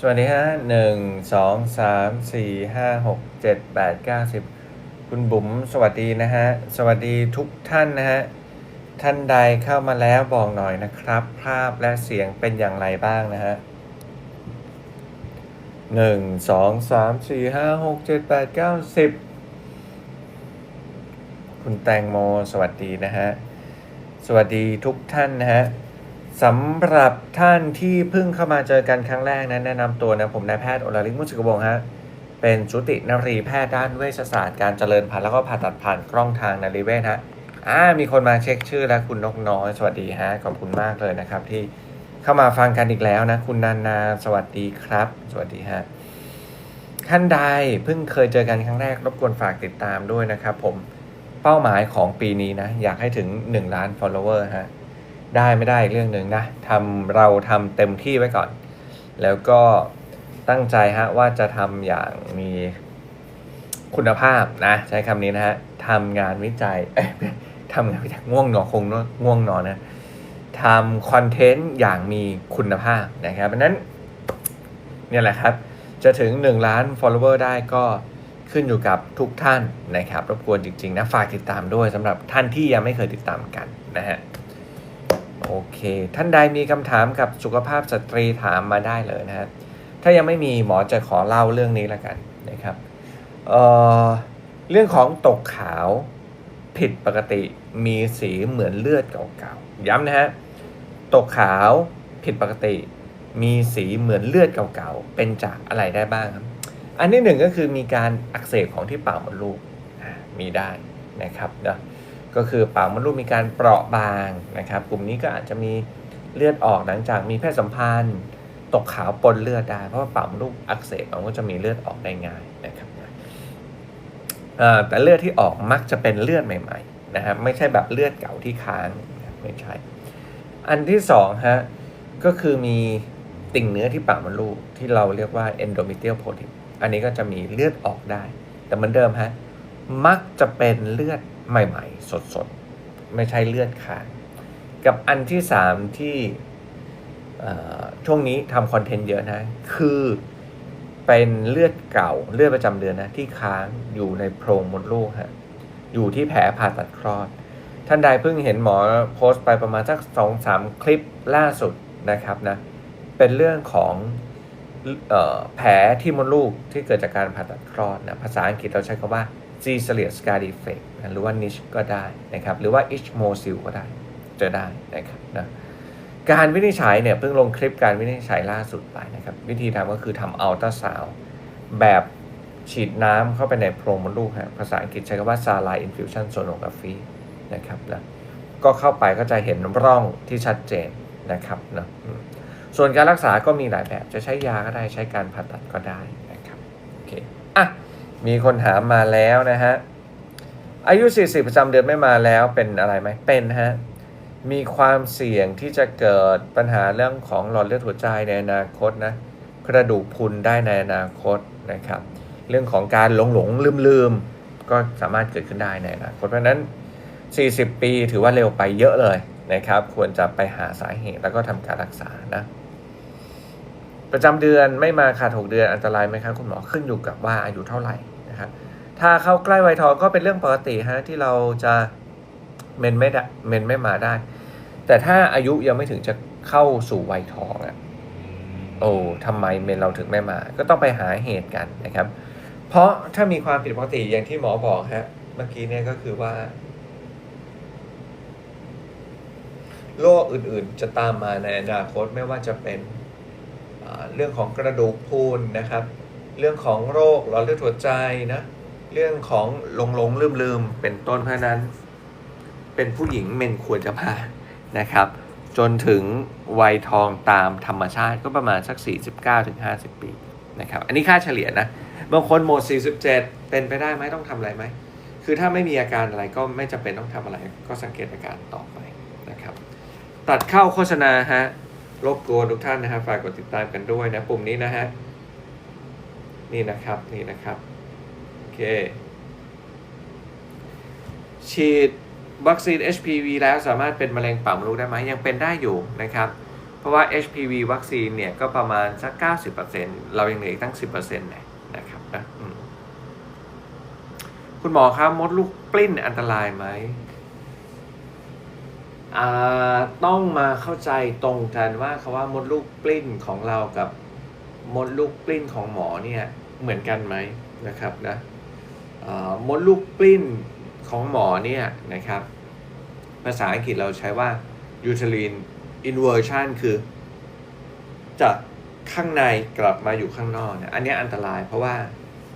สวัสดีฮะหนึ่งสองสามสี่ห้าหกเจ็ดแปดเก้าสิบคุณบุ๋มสวัสดีนะฮะ สวัสดีทุกท่านนะฮะ ท่านใดเข้ามาแล้วบอกหน่อยนะครับ ภาพและเสียงเป็นอย่างไรบ้างนะฮะหนึ่งสองสามสี่ห้าหกเจ็ดแปดเก้าสิบคุณแตงโมสวัสดีนะฮะ สวัสดีทุกท่านนะฮะ สำหรับท่านที่เพิ่งเข้ามาเจอกันครั้งแรกนะแนะนำตัวนะผมนายแพทย์อลาลิกมุสิกวงศ์ฮะเป็นสุตินรีแพทย์ด้านเวชศาสตร์การเจริญพันธุ์แล้วก็ผ่าตัดผ่านกล้องทางนารีเวชฮะอ่ามีคนมาเช็คชื่อแล้วคุณนกน้อยสวัสดีฮะขอบคุณมากเลยนะครับ ที่เข้ามาฟังกันอีกแล้วนะคุณนานาสวัสดีครับ สวัสดีฮะท่านใดเพิ่งเคยเจอกันครั้งแรก รบกวนฝากติดตามด้วยนะครับ ผมเป้าหมายของปีนี้นะ อยากให้ถึง 1 ล้าน follower ฮะ ได้ไม่ได้อีกเรื่องหนึ่งนะทำเราทำเต็มที่ไว้ก่อน แล้วก็ตั้งใจฮะว่าจะทำอย่างมีคุณภาพนะ ใช้คำนี้นะฮะทำงานวิจัยเอ้ยทำงานวิจัยง่วงนอนคงง่วงนอนนะทำคอนเทนต์อย่างมีคุณภาพนะครับเพราะฉะนั้นเนี่ยแหละครับ จะถึง 1 ล้าน follower ได้ก็ขึ้นอยู่กับทุกท่านนะครับรบกวนจริงๆนะฝากติดตามด้วยสำหรับท่านที่ยังไม่เคยติดตามกันนะฮะ โอเค ท่านใดมีคำถามกับสุขภาพสตรีถามมาได้เลยนะครับถ้ายังไม่มีหมอจะขอเล่าเรื่องนี้ละกันนะครับเเรื่องของตกขาวผิดปกติมีสีเหมือนเลือดเก่าๆย้ำนะฮะตกขาวผิดปกติ มีสีเหมือนเลือดเก่าๆเป็นจากอะไรได้บ้างครับ อันที่หนึ่งก็คือมีการอักเสบของที่ปากมดลูกมีได้นะครับเนาะ ก็คือปากมดลูกมีการเปราะบางนะครับ กลุ่มนี้ก็อาจจะมีเลือดออกหลังจากมีเพศสัมพันธ์ ตกขาวปนเลือดได้ เพราะว่าปากมดลูกอักเสบมันก็จะมีเลือดออกได้ง่ายนะครับแต่เลือดที่ออกมักจะเป็นเลือดใหม่ๆนะครับไม่ใช่แบบเลือดเก่าที่ค้างไม่ใช่ อันที่สองฮะก็คือมีติ่งเนื้อที่ปากมดลูกที่เราเรียกว่า endometrial polyp อันนี้ก็จะมีเลือดออกได้ แต่เหมือนเดิมฮะมักจะเป็นเลือด ใหม่ๆ สดๆ ไม่ใช่เลือดค้างกับอันที่สามที่ช่วงนี้ทำคอนเทนต์เยอะนะ คือเป็นเลือดเก่าเลือดประจำเดือนนะ ที่ค้างอยู่ในโพรงมดลูกฮะอยู่ที่แผลผ่าตัดคลอด ท่านใดเพิ่งเห็นหมอโพสต์ไปประมาณสักสองสามคลิปล่าสุดนะครับนะ เป็นเรื่องของออแผลที่มดลูกที่เกิดจากการผ่าตัดคลอดนะภาษาอังกฤษเราใช้คำว่า c e s a r e a n scar defect หรือว่า niche ก็ได้นะครับ หรือว่า ich m o s i l ก็ได้เจอได้นะครับนะการวินิจฉัยเนี่ยเพิ่งลงคลิปการวินิจฉัยล่าสุดไปนะครับ วิธีทำก็คือทำอัลตราซาวแบบฉีดน้ำเข้าไปในโพรงมดลูกฮะภาษาอังกฤษใช้คำว่า saline infusion sonography นะครับนะก็เข้าไปก็จะเห็นร่องที่ชัดเจนนะครับนะส่วนการรักษาก็มีหลายแบบจะใช้ยาก็ได้ใช้การผ่าตัดก็ได้นะครับโอเคอะ มีคนถามมาแล้วนะฮะ อายุ 40 ประจำเดือนไม่มาแล้วเป็นอะไรไหมเป็นฮะ มีความเสี่ยงที่จะเกิดปัญหาเรื่องของหลอดเลือดหัวใจในอนาคตนะ กระดูกพุนได้ในอนาคตนะครับ เรื่องของการหลงหลงลืมลืมก็สามารถเกิดขึ้นได้ในอนาคตเพราะนั้น 40 ปีถือว่าเร็วไปเยอะเลยนะครับ ควรจะไปหาสาเหตุแล้วก็ทำการรักษานะ ประจำเดือนไม่มาขาด6เดือนอันตรายไหมครับคุณหมอขึ้นอยู่กับว่าอายุเท่าไหร่นะครับถ้าเข้าใกล้วัยทองก็เป็นเรื่องปกติฮะที่เราจะเมนไม่ได้เมนไม่มาได้ แต่ถ้าอายุยังไม่ถึงจะเข้าสู่วัยทองอะ่ะโอ้ทำไมเมนเราถึงไม่มา ก็ต้องไปหาเหตุกันนะครับ เพราะถ้ามีความผิดปกติอย่างที่หมอบอกฮะเมื่อกี้เนี่ยก็คือว่าโรคอื่นๆจะตามมาในอนาคตไม่ว่าจะเป็น เรื่องของกระดูกพรุนนะครับ เรื่องของโรคหลอดเลือดหัวใจนะเรื่องของหลงหลงลืมลืมเป็นต้นเพราะฉะนั้น เป็นผู้หญิงเมนควรจะมานะครับ จนถึงวัยทองตามธรรมชาติก็ประมาณสัก 49-50 ปีนะครับ อันนี้ค่าเฉลี่ยนะบางคนหมด 47 เป็นไปได้ไหมต้องทำอะไรไหม คือถ้าไม่มีอาการอะไรก็ไม่จำเป็นต้องทำอะไร ก็สังเกตอาการต่อไปนะครับ ตัดเข้าโฆษณาฮะ รบกวนทุกท่านนะฮะฝากกดติดตามกันด้วยนะปุ่มนี้นะฮะนี่นะครับนี่นะครับโอเคฉีดวัคซีน HPV แล้วสามารถเป็นมะเร็งปากมดลูกได้ไหมยังเป็นได้อยู่นะครับ เพราะว่า HPV วัคซีนเนี่ยก็ประมาณสัก 90%เรายังเหลืออีกตั้ง 10%เนี่ยนะครับนะคุณหมอครับมดลูกปลิ้นอันตรายไหม ต้องมาเข้าใจตรงกันว่าคาว่ามดลูกปลิ้นของเรากับมดลูกปลิ้นของหมอเนี่ยเหมือนกันไหมนะครับนะมดลูกปลิ้นของหมอเนี่ยนะครับ ภาษาอังกฤษเราใช้ว่า uterine inversion คือจากข้างในกลับมาอยู่ข้างนอกเนี่ยอันนี้อันตรายเพราะว่า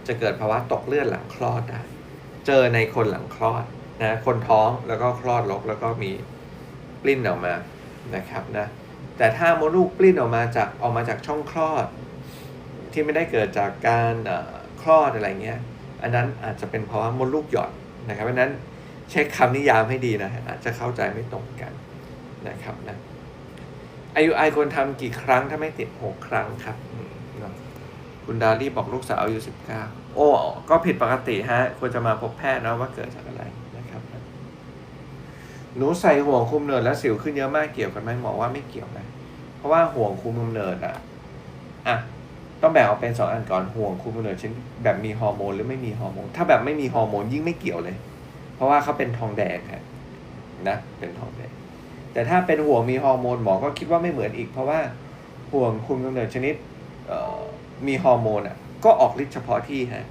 จะเกิดภาวะตกเลือดหลังคลอดได้ เจอในคนหลังคลอดนะคนท้องแล้วก็คลอดลกแล้วก็มี ปลิ้นออกมานะครับนะแต่ถ้ามดลูกปลิ้นออกมาจากออกมาจากช่องคลอด ที่ไม่ได้เกิดจากการคลอดอะไรเงี้ยอันนั้นอาจจะเป็นเพราะว่ามดลูกหย่อนนะครับเพราะนั้นเช็คคำนิยามให้ดีนะอาจจะเข้าใจไม่ตรงกันนะครับนะอายุไอควรทำกี่ครั้งถ้าไม่ติดหกครั้งครับ คุณดารี่บอกลูกสาวอายุสิบเก้าโอ้ ก็ผิดปกติฮะ ควรจะมาพบแพทย์นะว่าเกิดจากอะไร หนูใส่ห่วงคุมเนิดแล้วสิวขึ้นเยอะมากเกี่ยวกันไหมหมอว่าไม่เกี่ยวนะเพราะว่าห่วงคุมกำเนิดอะอะต้องแบ่งออกเป็นสองอันก่อนห่วงคุมกำเนิดเช่นแบบมีฮอร์โมนหรือไม่มีฮอร์โมนถ้าแบบไม่มีฮอร์โมนยิ่งไม่เกี่ยวเลย เพราะว่าเขาเป็นทองแดงฮะนะเป็นทองแดงแต่ถ้าเป็นห่วงมีฮอร์โมนหมอก็คิดว่าไม่เหมือนอีก เพราะว่าห่วงคุมกำเนิดชนิดมีฮอร์โมนอะก็ออกฤทธิ์เฉพาะที่ฮะ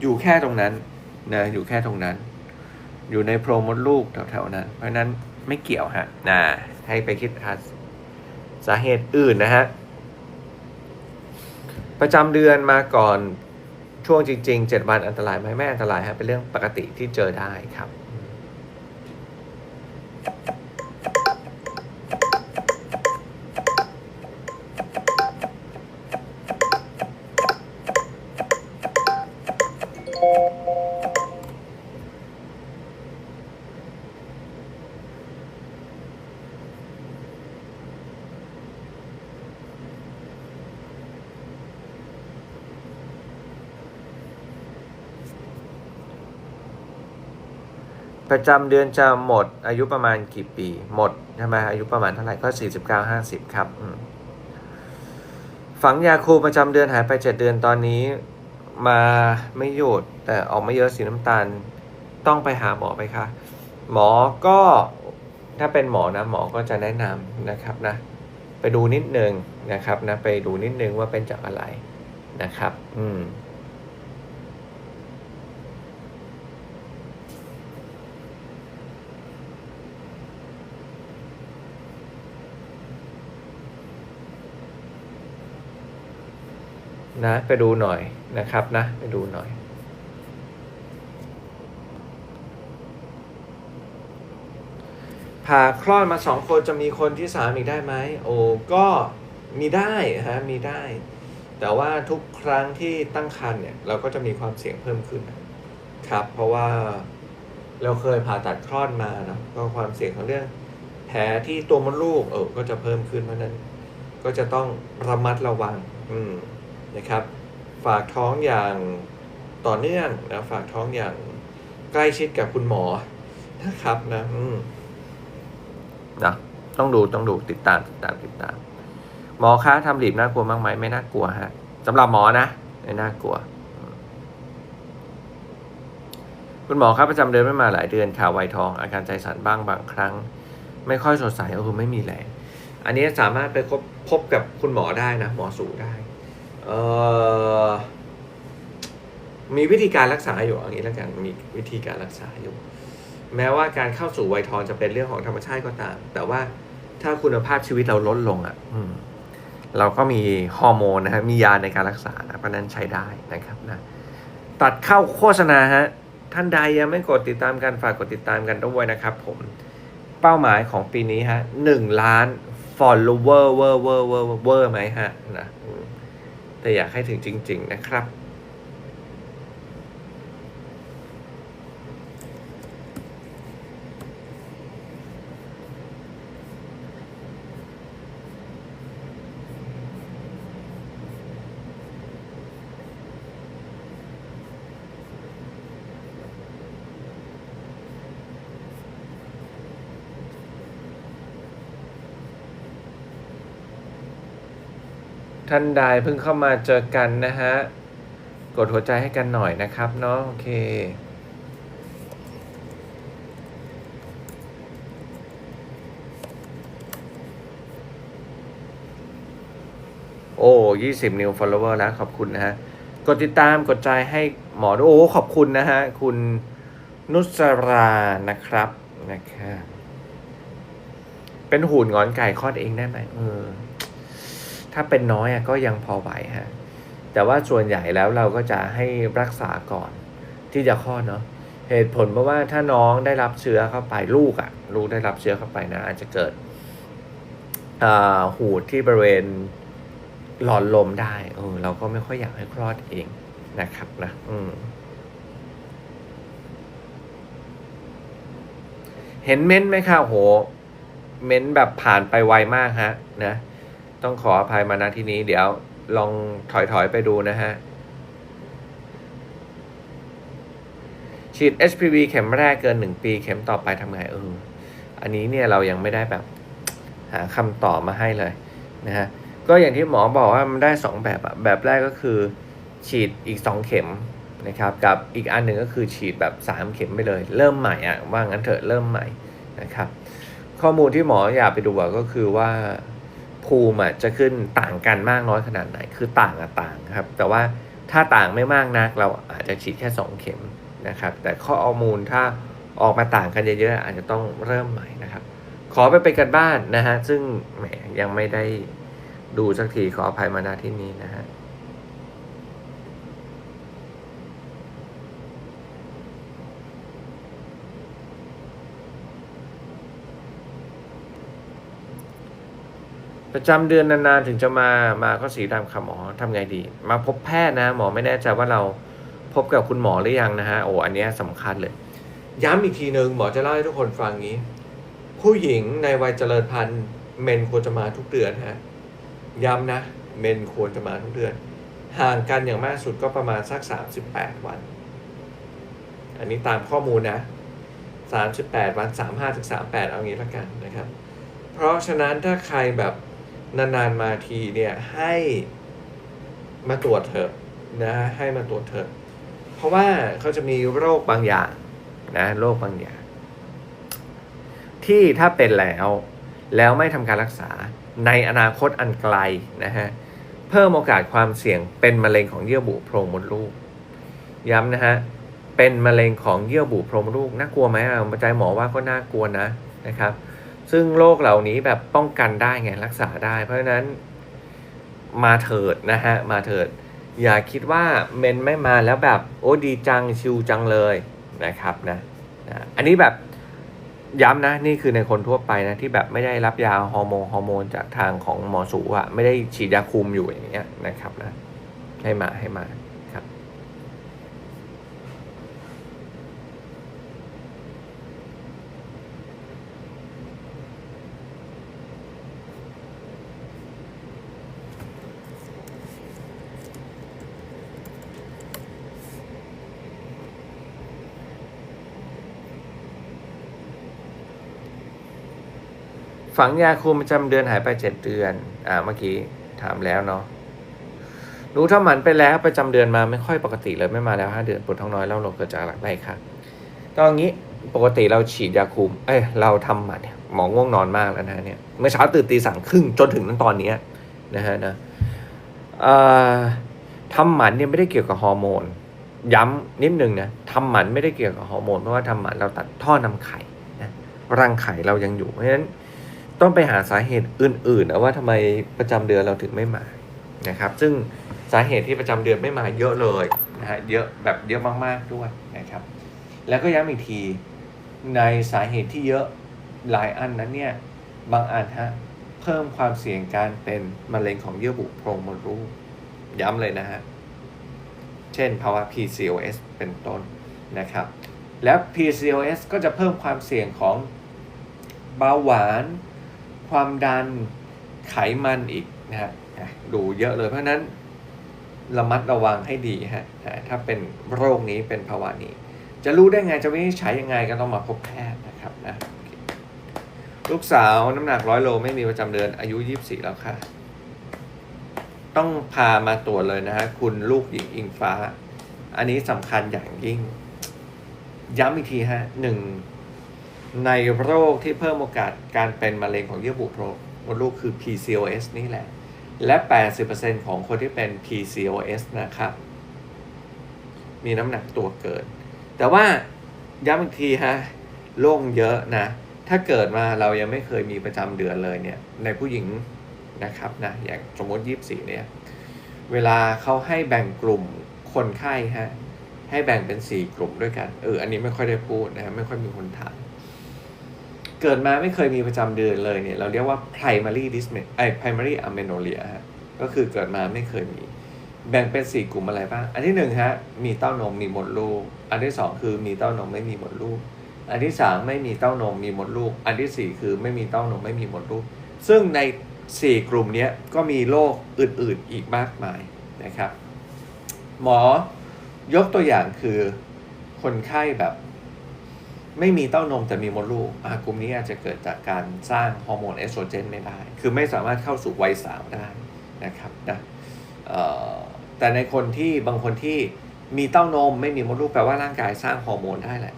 อยู่แค่ตรงนั้นนะอยู่แค่ตรงนั้น อยู่ในโพรงมดลูกแถวๆนั้น เพราะนั้นไม่เกี่ยวฮะนะให้ไปคิดหาสาเหตุอื่นนะฮะ ประจำเดือนมาก่อนช่วงจริงๆ 7 วันอันตรายไหมไม่อันตรายฮะเป็นเรื่องปกติที่เจอได้ครับ จำเดือนจะหมดอายุประมาณกี่ปี หมดใช่ไหมอายุประมาณเท่าไหร่ก็สี่สิบเก้าห้าสิบครับฝังยาคูประจำเดือนหายไปเจ็ดเดือนตอนนี้ มาไม่หยุดแต่ออกไม่เยอะสีน้ำตาล ต้องไปหาหมอไหมคะหมอก็ถ้าเป็นหมอนะหมอก็จะแนะนำนะครับนะ ไปดูนิดนึงนะครับนะไปดูนิดนึงว่าเป็นจากอะไรนะครับ อืม นะไปดูหน่อยนะครับนะไปดูหน่อยผ่าคลอดมาสองคนจะมีคนที่สามอีกได้ไหมโอ้ก็มีได้ฮะมีได้ แต่ว่าทุกครั้งที่ตั้งครรภ์เนี่ยเราก็จะมีความเสี่ยงเพิ่มขึ้นครับ เพราะว่าเราเคยผ่าตัดคลอดมาเนาะก็ความเสี่ยงของเรื่อง แผลที่ตัวมดลูกเออก็จะเพิ่มขึ้นเพราะนั้น ก็จะต้องระมัดระวัง อืม นะครับ ฝากท้องอย่างต่อเนื่องนะฝากท้องอย่างใกล้ชิดกับคุณหมอนะครับนะอืมนะต้องดูต้องดูติดตามติดตามติดตาม หมอคะทำหลีบน่ากลัวมากไหมไม่น่ากลัวฮะสำหรับหมอนะไม่น่ากลัว คุณหมอครับประจำเดือนไม่มาหลายเดือนข่าวไวยทอง อาการใจสั่นบ้างบางครั้ง ไม่ค่อยสดใสก็คือไม่มีแรงอันนี้สามารถไปพบพบกับคุณหมอได้นะ หมอสูได้ เอ่อมีวิธีการรักษาอยู่อย่างนี้แล้วกันมีวิธีการรักษาอยู่ แม้ว่าการเข้าสู่วัยทองจะเป็นเรื่องของธรรมชาติก็ตาม แต่ว่าถ้าคุณภาพชีวิตเราลดลงอะเราก็มีฮอร์โมนนะฮะมียาในการรักษานะเพราะนั้นใช้ได้นะครับนะตัดเข้าโฆษณาฮะท่านใดยังไม่กดติดตามกันฝากกดติดตามกันด้วยนะครับผมเป้าหมายของปีนี้ฮะหนึ่งล้าน follower เวอร์เวอร์เวอร์เวอร์ไหมฮะนะ แต่อยากให้ถึงจริง ๆ นะครับ ท่านใดเพิ่งเข้ามาเจอกันนะฮะ กดหัวใจให้กันหน่อยนะครับเนาะโอเค โอ้ยี่สิบ new follower แล้วขอบคุณนะฮะ กดติดตามกดใจให้หมอโอ้ขอบคุณนะฮะ คุณนุสรานะครับนะครับเป็นหูนงอนไก่คลอดเองได้ไหมเออ ถ้าเป็นน้อยอะก็ยังพอไหวฮะแต่ว่าส่วนใหญ่แล้วเราก็จะให้รักษาก่อนที่จะคลอดเนาะเหตุผลเพราะว่าถ้าน้องได้รับเชื้อเข้าไปลูกอะลูกได้รับเชื้อเข้าไปนะ อาจจะเกิดอ่าหูดที่บริเวณหลอดลมได้เออเราก็ไม่ค่อยอยากให้คลอดเองนะครับนะอืมเห็นเม้นท์ไหมคะโห เม้นท์แบบผ่านไปไวมากฮะนะ ต้องขออภัยมาณที่นี้ เดี๋ยวลองถอยถอยๆไปดูนะฮะ ฉีด HPV เข็มแรกเกินหนึ่งปี เข็มต่อไปทำไงเออ อันนี้เนี่ยเรายังไม่ได้แบบ หาคำตอบมาให้เลยนะฮะ ก็อย่างที่หมอบอกว่ามันได้2แบบอะแบบแรกก็คือ ฉีดอีก2เข็มนะครับ กับอีกอันหนึ่งก็คือฉีดแบบ3เข็มไปเลย เริ่มใหม่อะว่างั้นเถอะเริ่มใหม่นะครับ ข้อมูลที่หมออยากไปดูก็คือว่า ภูมิอะจะขึ้นต่างกันมากน้อยขนาดไหน คือต่างอะต่างครับ แต่ว่าถ้าต่างไม่มากนัก เราอาจจะฉีดแค่ 2 เข็มนะครับ แต่ข้อมูลถ้าออกมาต่างกันเยอะๆอาจจะต้องเริ่มใหม่นะครับ ขอไปเป็นกันบ้านนะฮะ ซึ่งแหมยังไม่ได้ดูสักทีขออภัยมาณที่นี้นะฮะ ประจำเดือนนานๆถึงจะมา มาก็สีดำค่ะหมอทำไงดี มาพบแพทย์นะ หมอไม่แน่ใจว่าเราพบกับคุณหมอหรือยังนะฮะ โอ้ อันนี้สำคัญเลย ย้ำอีกทีหนึ่งหมอจะเล่าให้ทุกคนฟังงี้ ผู้หญิงในวัยเจริญพันธุ์เมนควรจะมาทุกเดือนฮะ ย้ำนะ เมนควรจะมาทุกเดือน ห่างกันอย่างมากสุดก็ประมาณสัก 38 วัน อันนี้ตามข้อมูลนะ 38 วัน 35ถึง38 เอางี้ละกันนะครับ เพราะฉะนั้นถ้าใครแบบ นานๆมาทีเนี่ยให้มาตรวจเถอะนะให้มาตรวจเถอะ เพราะว่าเขาจะมีโรคบางอย่างนะโรคบางอย่าง ที่ถ้าเป็นแล้วแล้วไม่ทำการรักษาในอนาคตอันไกลนะฮะเพิ่มโอกาสความเสี่ยงเป็นมะเร็งของเยื่อบุโพรงมดลูก ย้ำนะฮะเป็นมะเร็งของเยื่อบุโพรงมดลูกน่ากลัวไหมอะใจหมอว่าก็น่ากลัวนะนะครับ ซึ่งโรคเหล่านี้แบบป้องกันได้ไงรักษาได้ เพราะฉะนั้นมาเถิดนะฮะมาเถิด อย่าคิดว่าเมนไม่มาแล้วแบบโอ้ดีจังชิวจังเลยนะครับนะนะอันนี้แบบย้ำนะนี่คือในคนทั่วไปนะที่แบบไม่ได้รับยาฮอร์โมนฮอร์โมนจากทางของหมอสูอะไม่ได้ฉีดยาคุมอยู่อย่างเงี้ยนะครับนะให้มาให้มาครับ ฝังยาคุมประจำเดือนหายไปเจ็ดเดือน อ่าเมื่อกี้ถามแล้วเนาะหนูทำหมันไปแล้วประจำเดือนมาไม่ค่อยปกติเลยไม่มาแล้วห้าเดือนปวดท้องน้อยเล่าลงเกิดจากอะไรคะตอนนี้ปกติเราฉีดยาคุม เอ้ยเราทำหมันเนี่ยหมอง่วงนอนมากแล้วนะเนี่ยเมื่อเช้าตื่นตีสามครึ่งจนถึงตอนนี้นะฮะนะทำหมันเนี่ยไม่ได้เกี่ยวกับฮอร์โมน ย้ำนิดนึงนะทำหมันไม่ได้เกี่ยวกับฮอร์โมนเพราะว่าทำหมันเราตัดท่อนำไข่นะรังไข่เรายังอยู่เพราะฉะนั้น ต้องไปหาสาเหตุอื่นๆนะว่าทำไมประจำเดือนเราถึงไม่มานะครับ ซึ่งสาเหตุที่ประจำเดือนไม่มาเยอะเลยนะฮะเยอะแบบเยอะมากๆด้วยนะครับ แล้วก็ย้ำอีกทีในสาเหตุที่เยอะหลายอันนั้นเนี่ยบางอันฮะเพิ่มความเสี่ยงการเป็นมะเร็งของเยื่อบุโพรงมดลูกย้ำเลยนะฮะ เช่นภาวะ PCOS เป็นต้นนะครับ แล้ว PCOS ก็จะเพิ่มความเสี่ยงของเบาหวาน ความดันไขมันอีกนะฮะดูเยอะเลยเพราะนั้นระมัดระวังให้ดีฮะถ้าเป็นโรคนี้เป็นภาวะนี้ จะรู้ได้ไงจะวินิจฉัยยังไงก็ต้องมาพบแพทย์นะครับนะลูกสาวน้ำหนักร้อยโลไม่มีประจำเดือนอายุ 24 แล้วค่ะ ต้องพามาตรวจเลยนะฮะคุณลูกหญิงอิงฟ้า อันนี้สำคัญอย่างยิ่ง ย้ำอีกทีฮะหนึ่ง ในโรคที่เพิ่มโอกาสการเป็นมะเร็งของเยื่อบุโพรงมดลูกคือ PCOS นี่แหละ และ 80%ของคนที่เป็น PCOS นะครับ มีน้ำหนักตัวเกิน แต่ว่าย้ำอีกทีฮะโรคเยอะนะ ถ้าเกิดมาเรายังไม่เคยมีประจำเดือนเลยเนี่ย ในผู้หญิงนะครับนะ อย่างสมมติ 24 เนี่ย เวลาเขาให้แบ่งกลุ่มคนไข้ฮะ ให้แบ่งเป็น 4 กลุ่มด้วยกัน เออ อันนี้ไม่ค่อยได้พูดนะฮะไม่ค่อยมีคนถาม เกิดมาไม่เคยมีประจำเดือนเลยเนี่ยเราเรียกว่า primary dyspnea ไอ primary amenorrhea ฮะก็คือเกิดมาไม่เคยมี แบ่งเป็น 4 กลุ่มอะไรบ้าง อันที่1ฮะมีเต้านมมีมดลูก อันที่ 2 คือมีเต้านมไม่มีมดลูก อันที่ 3 ไม่มีเต้านมมีมดลูก อันทีสี่4 คือไม่มีเต้านมไม่มีมดลูก ซึ่งใน 4 กลุ่มนี้ก็มีโรคอื่นๆอีกมากมายนะครับ หมอยกตัวอย่างคือคนไข้แบบ ไม่มีเต้านมแต่มีมดลูกอ่ากลุ่มนี้อาจจะเกิดจากการสร้างฮอร์โมนเอสโตรเจนไม่ได้ คือไม่สามารถเข้าสู่วัยสาวได้นะครับนะเอ่อแต่ในคนที่บางคนที่มีเต้านมไม่มีมดลูกแปลว่าร่างกายสร้างฮอร์โมนได้แหละ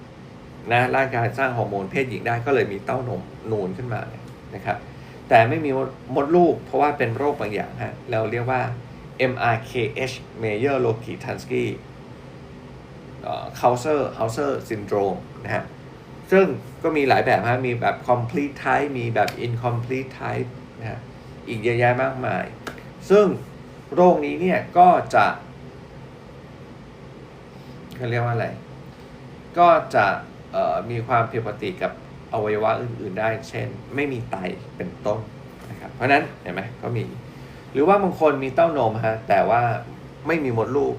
นะร่างกายสร้างฮอร์โมนเพศหญิงได้ก็เลยมีเต้านมนูนขึ้นมานะครับแต่ไม่มีมดลูกเพราะว่าเป็นโรคบางอย่างฮะเราเรียกว่า MRKH Mayer Loki Tansky เคาเซอร์เฮาเซอร์ซินโดรมนะฮะ ซึ่งก็มีหลายแบบฮะมีแบบ complete type มีแบบ incomplete type นะฮะอีกเยอะแยะมากมาย ซึ่งโรคนี้เนี่ยก็จะเขาเรียกว่าอะไร ก็จะมีความผิดปกติกับอวัยวะอื่น ๆ ได้ เช่น ไม่มีไตเป็นต้นนะครับ เพราะฉะนั้นเห็นไหมก็มี หรือว่าบางคนมีเต้านมฮะแต่ว่าไม่มีมดลูก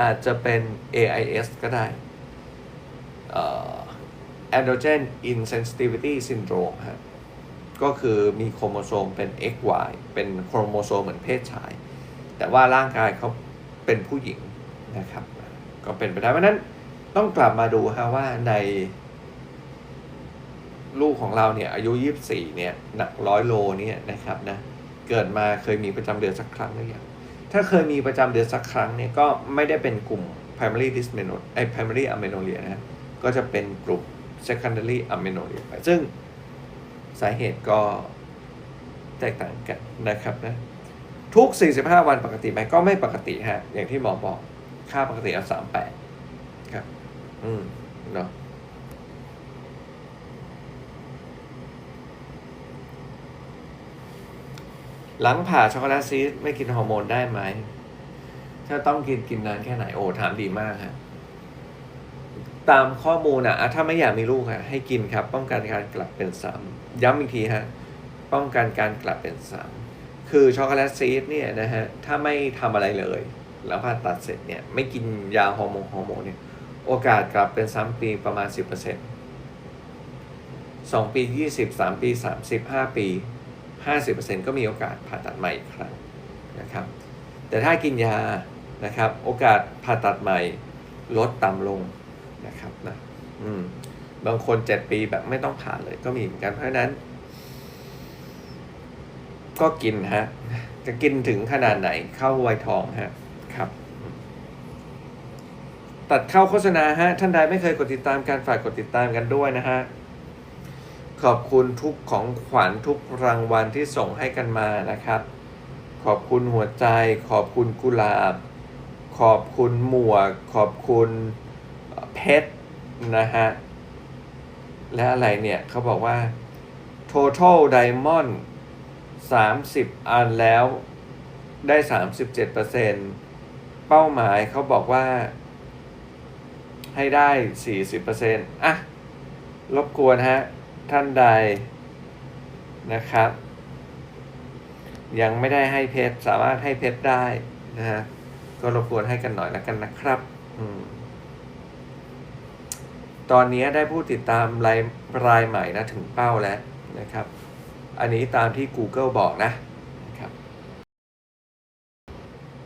อาจจะเป็น AIS ก็ได้ เอ่อ androgen insensitivity syndrome ฮะก็คือมีโครโมโซมเป็น XY เป็นโครโมโซมเหมือนเพศชาย แต่ว่าร่างกายเขาเป็นผู้หญิงนะครับ ก็เป็นไปได้เพราะนั้นต้องกลับมาดูฮะว่าในลูกของเราเนี่ยอายุ 24 เนี่ยหนักร้อยโลเนี่ยนะครับนะเกิดมาเคยมีประจำเดือนสักครั้งหรือยังถ้าเคยมีประจำเดือนสักครั้งเนี่ยก็ไม่ได้เป็นกลุ่ม primary dysmenorrhea ไอ primary amenorrhea นะก็จะเป็นกลุ่ม secondary amenorrhea ไปซึ่งสาเหตุก็แตกต่างกันนะครับนะทุก 45 วันปกติไหมก็ไม่ปกติฮะ อย่างที่หมอบอกค่าปกติเอา38ครับ อืมเนาะหลังผ่าช็อกโกแลตซีสไม่กินฮอร์โมนได้ไหม ถ้าต้องกินกินนานแค่ไหน โอ้ ถามดีมากฮะ ตามข้อมูลนะถ้าไม่อยากมีลูกฮะให้กินครับ ป้องกันการกลับเป็นซ้ำย้ำอีกทีฮะป้องกันการกลับเป็นซ้ำคือช็อกโกแลตซีสเนี่ยนะฮะถ้าไม่ทำอะไรเลย แล้วผ่าตัดเสร็จเนี่ยไม่กินยาฮอร์โมนฮอร์โมนเนี่ยโอกาสกลับเป็นซ้ำปีประมาณ 10%สองปียี่สิบสามปีสามสิบห้าปี 50%ก็มีโอกาสผ่าตัดใหม่อีกครั้งนะครับ แต่ถ้ากินยานะครับ โอกาสผ่าตัดใหม่ลดต่ำลง นะครับนะอืมบางคน7ปีแบบไม่ต้องผ่าเลยก็มีเหมือนกันเพราะฉะนั้น ก็กินฮะ จะกินถึงขนาดไหนเข้าไวทองฮะครับ ตัดเข้าโฆษณาฮะ ท่านใดไม่เคยกดติดตามการฝากกดติดตามกันด้วยนะฮะขอบคุณทุกของขวัญทุกรางวัลที่ส่งให้กันมานะครับ ขอบคุณหัวใจ ขอบคุณกุหลาบ ขอบคุณหมวก ขอบคุณ เพชรนะฮะ และอะไรเนี่ยเขาบอกว่า total diamond 30 อันแล้วได้ 37%เป้าหมายเขาบอกว่า ให้ได้ 40%อะรบกวนฮะ ท่านใดนะครับ ยังไม่ได้ให้เพชรสามารถให้เพชรได้นะฮะก็รบกวนให้กันหน่อยแล้วกันนะครับ อืม ตอนนี้ได้ผู้ติดตามรายรายใหม่นะถึงเป้าแล้วนะครับ อันนี้ตามที่ Google บอกนะนะครับ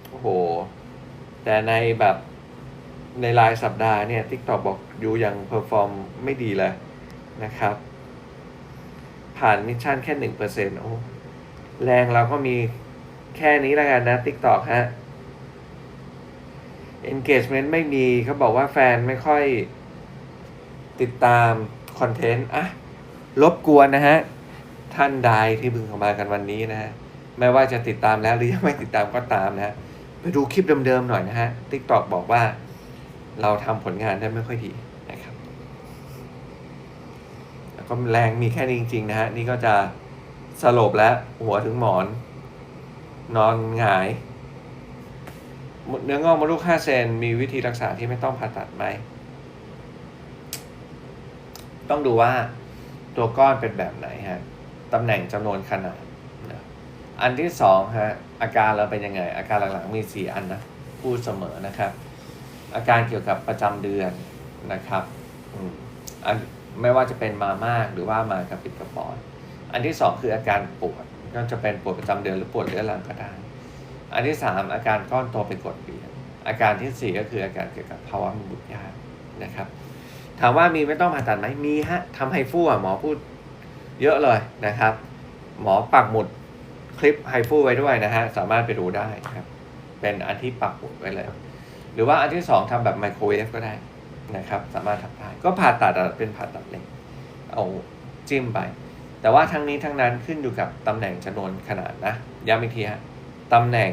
โอ้โห แต่ในแบบในรายสัปดาห์เนี่ย TikTok บอกอยู่ยังเพอร์ฟอร์มไม่ดีเลยนะครับ ผ่านมิชชั่นแค่หนึ่งเปอร์เซ็นต์โอ้แรงเราก็มีแค่นี้แล้วกันนะ TikTok ฮะ engagement ไม่มีเขาบอกว่าแฟนไม่ค่อย ติดตามคอนเทนต์อะรบกวนนะฮะ ท่านใดที่เพึงเข้ามากันวันนี้นะฮะไม่ว่าจะติดตามแล้วหรือยังไม่ติดตามก็ตามนะฮะไปดูคลิปเดิมๆหน่อยนะฮะ TikTok บอกว่าเราทำผลงานได้ไม่ค่อยดีนะครับ แล้วก็แรงมีแค่นี้จริงๆนะฮะ นี่ก็จะสลบแล้วหัวถึงหมอน นอนหงายเนื้องอกมดลูก5เซนมีวิธีรักษาที่ไม่ต้องผ่าตัดไหม ต้องดูว่าตัวก้อนเป็นแบบไหนฮะตำแหน่งจำนวนขนาดนะอันที่สองฮะอาการเราเป็นยังไง อาการหลังๆมีสี่อันนะพูดเสมอนะครับ อาการเกี่ยวกับประจำเดือนนะครับอืมอันไม่ว่าจะเป็นมามากหรือว่ามากระปิดกระปอนอันที่สองคืออาการปวดก็จะเป็นปวดประจำเดือนหรือปวดเรื้อรังก็ได้ อันที่สามอาการก้อนโตเป็นกดเปียนอาการที่สี่ก็คืออาการเกี่ยวกับภาวะมีบุตรยากนะครับ ถามว่ามีไม่ต้องผ่าตัดไหมมีฮะทำไฮฟูอะหมอพูดเยอะเลยนะครับ หมอปักหมุดคลิปไฮฟูไว้ด้วยนะฮะ สามารถไปดูได้ครับ เป็นอันที่ปักหมุดไว้เลย หรือว่าอันที่สองทำแบบไมโครเวฟก็ได้นะครับ สามารถทำได้ก็ผ่าตัดเป็นผ่าตัดเล็กเอาจิ้มไป แต่ว่าทั้งนี้ทั้งนั้นขึ้นอยู่กับตำแหน่งจำนวนขนาดนะย้ำอีกทีฮะตำแหน่ง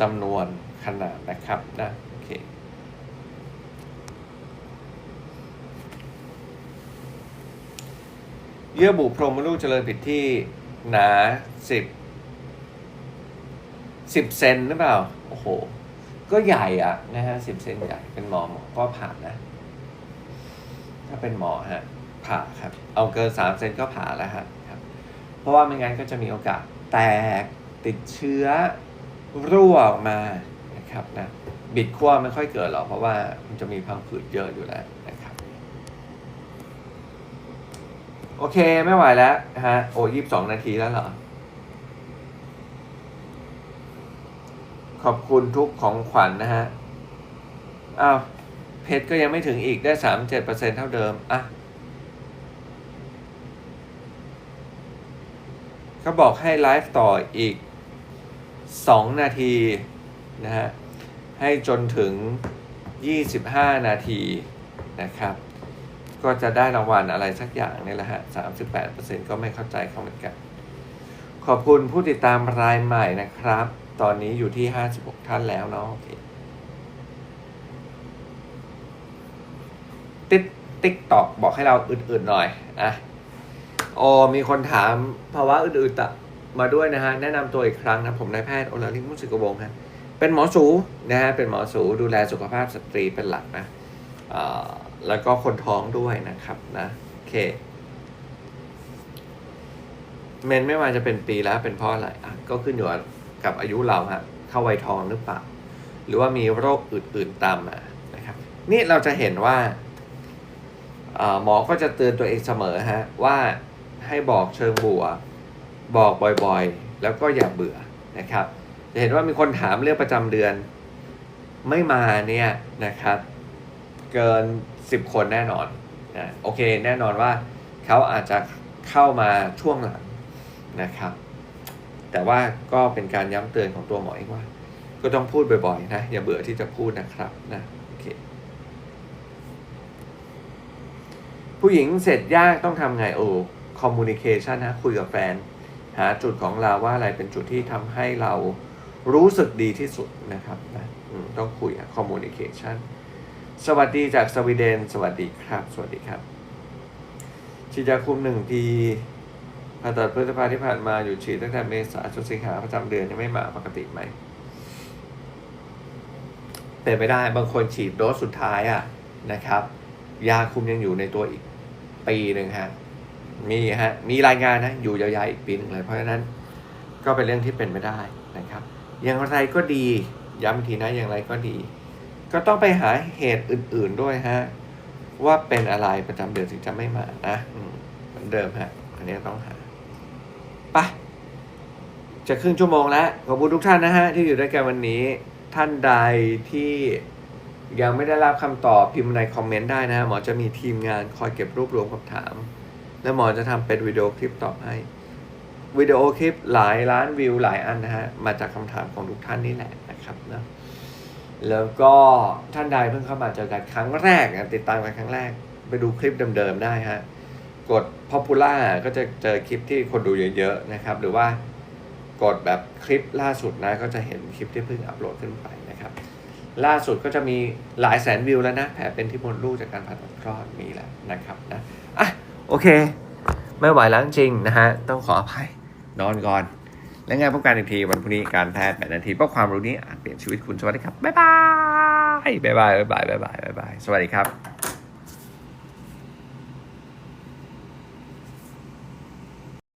จำนวนขนาดนะครับนะโอ เยื่อบุโพรงมดลูกเจริญผิดที่หนาสิบสิบเซนหรือเปล่า โอ้โห ก็ใหญ่อะนะฮะสิบเซนใหญ่เป็นหมอหมอก็ผ่านะ ถ้าเป็นหมอฮะผ่าครับ เอาเกินสามเซนก็ผ่าแล้วฮะครับ เพราะว่าไม่งั้นก็จะมีโอกาสแตกติดเชื้อรั่วออกมานะครับนะบิดขั้วไม่ค่อยเกิดหรอกเพราะว่ามันจะมีพังผืดเยอะอยู่แล้วนะครับ โอเคไม่ไหวแล้วนะฮะ โอ้ยี่สิบสองนาทีแล้วเหรอ ขอบคุณทุกของขวัญนนะฮะ อ้าว เพชรก็ยังไม่ถึงอีกได้สามเจ็ดเปอร์เซ็นเท่าเดิม อะเขาบอกให้ไลฟ์ต่ออีกสองนาทีนะฮะ ให้จนถึงยี่สิบห้านาทีนะครับ ก็จะได้รางวัลอะไรสักอย่างนี่แหละฮะสามสิบแปดเปอร์เซ็นก็ไม่เข้าใจเขาเหมือนกัน ขอบคุณผู้ติดตามรายใหม่นะครับ ตอนนี้อยู่ที่ห้าสิบหกท่านแล้วเนาะโอเคติ๊กติ๊กตอกบอกให้เราอื่นๆหน่อยอะโอมีคนถามภาวะอื่นๆตะมาด้วยนะฮะ แนะนำตัวอีกครั้งนะผมนายแพทย์โอลาลิงมุสิกวงศ์ฮะเป็นหมอสูนะฮะเป็นหมอสูดูแลสุขภาพสตรีเป็นหลักนะอ่อ แล้วก็คนท้องด้วยนะครับนะโอเคเมนไม่ว่าจะเป็นปีแล้วเป็นเพราะอะไรอะก็ขึ้นอยู่กับอายุเราฮะเข้าวัยทองหรือเปล่า หรือว่ามีโรคอื่นๆตามมานะครับ นี่เราจะเห็นว่าหมอก็จะเตือนตัวเองเสมอฮะว่าให้บอกเชิงบวกบอกบ่อยๆ แล้วก็อย่าเบื่อนะครับ จะเห็นว่ามีคนถามเรื่องประจำเดือน ไม่มาเนี่ยนะครับ เกิน 10 คนแน่นอนนะโอเคแน่นอนว่าเขาอาจจะเข้ามาช่วงหลังนะครับ แต่ว่าก็เป็นการย้ำเตือนของตัวหมอเองว่า ก็ต้องพูดบ่อยๆนะอย่าเบื่อที่จะพูดนะครับนะโอเคผู้หญิงเสร็จยากต้องทำไงโอ้คอมมูนิเคชันนะคุยกับแฟน หาจุดของเราว่าอะไรเป็นจุดที่ทำให้เรารู้สึกดีที่สุดนะครับนะต้องคุยอะคอมมูนิเคชัน สวัสดีจากสวีเดน สวัสดีครับ สวัสดีครับฉีดยาคุมหนึ่งทีผ่าตัดพฤษภาที่ผ่านมาอยู่ฉีดตั้งแต่เมษาจนสิงหาประจำเดือนยังไม่มาปกติไหมเป็นไปได้บางคนฉีดโดสสุดท้ายอะนะครับ ยาคุมยังอยู่ในตัวอีกปีหนึ่งฮะมีฮะมีรายงานนะอยู่ยาวๆอีกปีหนึ่งเลย เพราะฉะนั้นก็เป็นเรื่องที่เป็นไปได้นะครับ อย่างไรก็ดีย้ำอีกทีนะอย่างไรก็ดี ก็ต้องไปหาเหตุอื่น ๆด้วยฮะว่าเป็นอะไรประจำเดือนถึงจะไม่มานะเหมือนเดิมฮะอันนี้ต้องหาไปจะครึ่งชั่วโมงแล้วขอบคุณทุกท่านนะฮะที่อยู่ด้วยกันวันนี้ท่านใดที่ยังไม่ได้รับคำตอบพิมพ์ในคอมเมนต์ได้นะฮะหมอจะมีทีมงานคอยเก็บรวบรวมคำถาม แล้วหมอจะทำเป็นวิดีโอคลิปตอบให้วิดีโอคลิปหลายล้านวิวหลายอันนะฮะมาจากคำถามของทุกท่านนี่แหละนะครับนะ แล้วก็ท่านใดเพิ่งเข้ามาเจอกันครั้งแรกนะติดตามกันครั้งแรก ไปดูคลิปเดิมๆได้ฮะกด popular ก็จะเจอคลิปที่คนดูเยอะๆนะครับ หรือว่ากดแบบคลิปล่าสุดนะก็จะเห็นคลิปที่เพิ่งอัปโหลดขึ้นไปนะครับ ล่าสุดก็จะมีหลายแสนวิวแล้วนะแผลเป็นที่มดลูกจากการผ่าตัดคลอดมีแล้วนะครับนะอะโอเค ไม่ไหวแล้วจริงนะฮะต้องขออภัยนอนก่อน แล้วไงพบกันอีกทีวันพรุ่งนี้การแพทย์แปดนาทีเพราะความรู้นี้อาจเปลี่ยนชีวิตคุณสวัสดีครับบ๊ายบายบ๊ายบายบ๊ายบายบ๊ายบายบ๊ายบายสวัสดีครับ